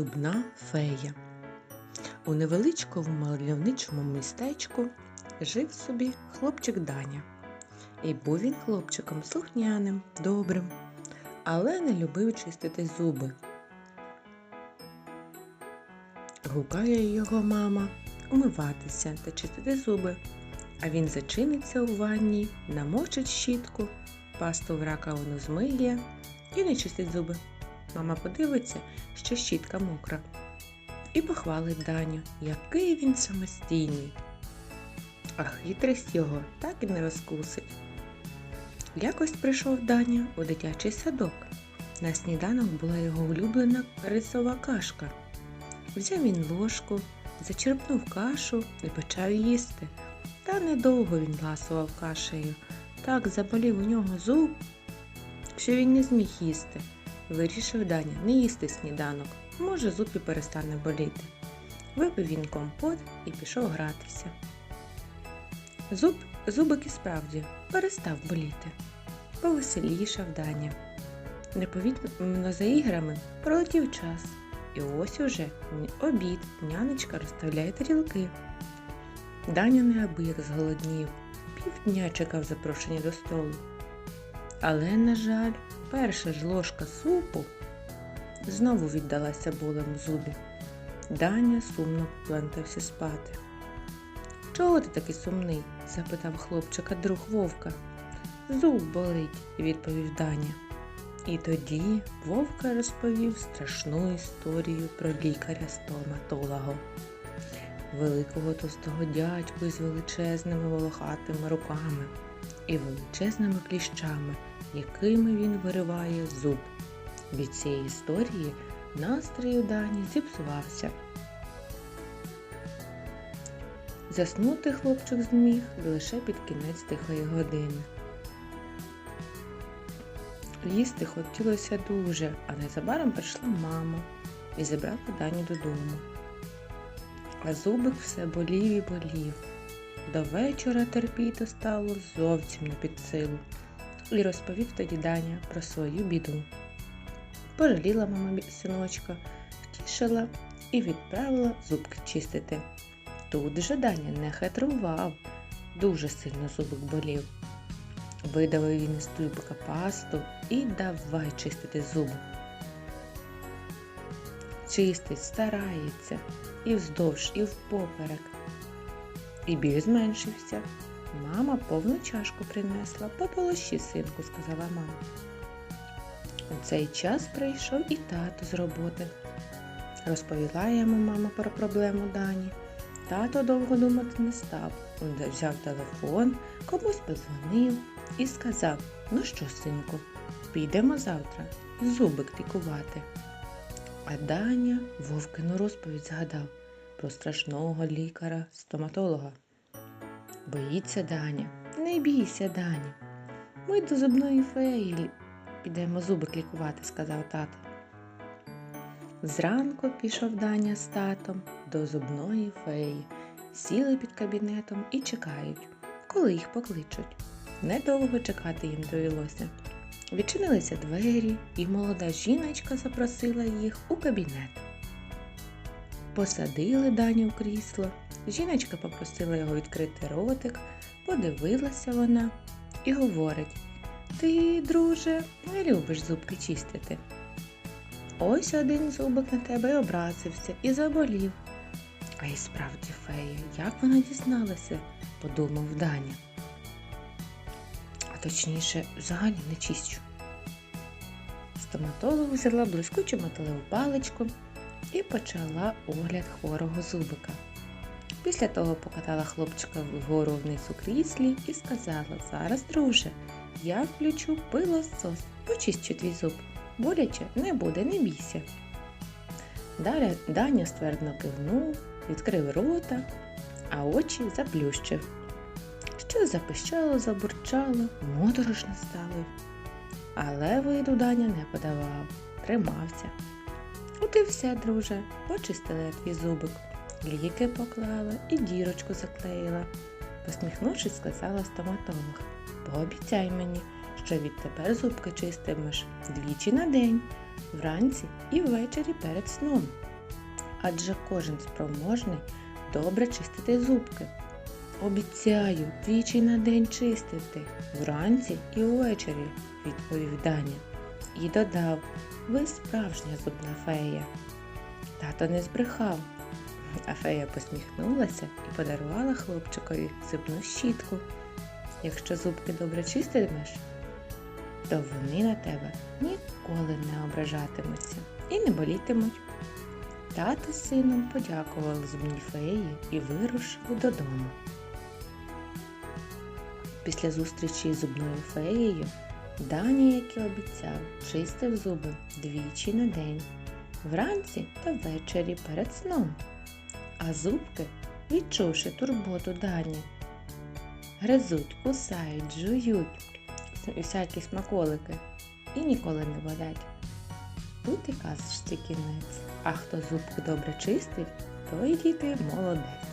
Зубна фея. У невеличкому мальовничому містечку жив собі хлопчик Даня. І був він хлопчиком слухняним, добрим, але не любив чистити зуби. Гукає його мама умиватися та чистити зуби, а він зачиниться у ванні, намочить щітку, пасту в раковину змиє і не чистить зуби. Мама подивиться, що щітка мокра, і похвалить Даню, який він самостійний. А хитрість його так і не розкусить. Якось прийшов Даня у дитячий садок. На сніданок була його улюблена рисова кашка. Взяв він ложку, зачерпнув кашу і почав їсти. Та недовго він ласував кашею. Так заболів у нього зуб, що він не зміг їсти. Вирішив Даня не їсти сніданок, може зуб і перестане боліти. Випив він компот і пішов гратися. Зуб, зубик і справді перестав боліти. Повеселішав Даня. Неповідно за іграми пролетів час. І ось уже обід нянечка розставляє тарілки. Даня неабияк зголоднів, півдня чекав запрошення до столу. Але, на жаль, перша ж ложка супу знову віддалася болем в зубі. Даня сумно плентався спати. Чого ти такий сумний? запитав хлопчика друг вовка. Зуб болить, відповів Даня. І тоді вовка розповів страшну історію про лікаря-стоматолога. Великого товстого дядьку із величезними волохатими руками і величезними кліщами, якими він вириває зуб. Від цієї історії настрій у Дані зіпсувався. Заснути хлопчик зміг лише під кінець тихої години. Їсти хотілося дуже, а незабаром прийшла мама і забрала Даню додому. А зубик все болів і болів. До вечора терпіти стало зовсім не під силу. І розповів тоді Даня про свою біду. Пожаліла мама синочка, втішила і відправила зубки чистити. Тут же Даня не хитрував, дуже сильно зубик болів. Видавив він із тюбика пасту і давай чистити зуби. Чистить, старається і вздовж, і впоперек. І біль зменшився. Мама повну чашку принесла, пополощі, синку, сказала мама. У цей час прийшов і тато з роботи. Розповіла йому мама про проблему Дані. Тато довго думати не став. Він взяв телефон, комусь подзвонив і сказав: Ну що, синку, підемо завтра зубик лікувати. А Даня вовкину розповідь згадав про страшного лікаря стоматолога. Боїться Даня, не бійся, Даня. Ми до зубної феї підемо зубик лікувати, сказав тато. Зранку пішов Даня з татом до зубної феї, сіли під кабінетом і чекають, коли їх покличуть. Недовго чекати їм довелося. Відчинилися двері, і молода жіночка запросила їх у кабінет. Посадили Даню в крісло. Жіночка попросила його відкрити ротик, подивилася вона і говорить: Ти, друже, не любиш зубки чистити. Ось один зубик на тебе образився і заболів. А й справді фея, як вона дізналася, подумав Даня. А точніше, взагалі не чищу. Стоматолог взяла блискучу металеву паличку і почала огляд хворого зубика. Після того покатала хлопчика вгору вниз у кріслі і сказала Зараз, друже, я включу пилосос, почищу твій зуб. Боляче не буде, не бійся. Далі Даня ствердно кивнув, відкрив рота, а очі заплющив. Що запищало, забурчало, моторошно стало. Але виду Даня не подавав, тримався. От і все, друже, почистила я твій зубик, ліки поклала і дірочку заклеїла. Посміхнувшись, сказала стоматолог. Пообіцяй мені, що відтепер зубки чистимеш двічі на день, вранці і ввечері перед сном. адже кожен спроможний добре чистити зубки. Обіцяю двічі на день чистити, вранці і увечері, відповів Даня. І додав, ви справжня зубна фея. Тато не збрехав. А фея посміхнулася і подарувала хлопчикові зубну щітку. Якщо зубки добре чиститимеш, то вони на тебе ніколи не ображатимуться і не болітимуть. Тато з сином подякували зубній феї і вирушили додому. Після зустрічі з зубною феєю Даня, як і обіцяв, чистив зуби двічі на день, вранці та ввечері перед сном. А зубки, відчувши турботу Дані, гризуть, кусають, жують всякі смаколики і ніколи не болять. Тут і казочці кінець. А хто зубки добре чистить, той діти молодець.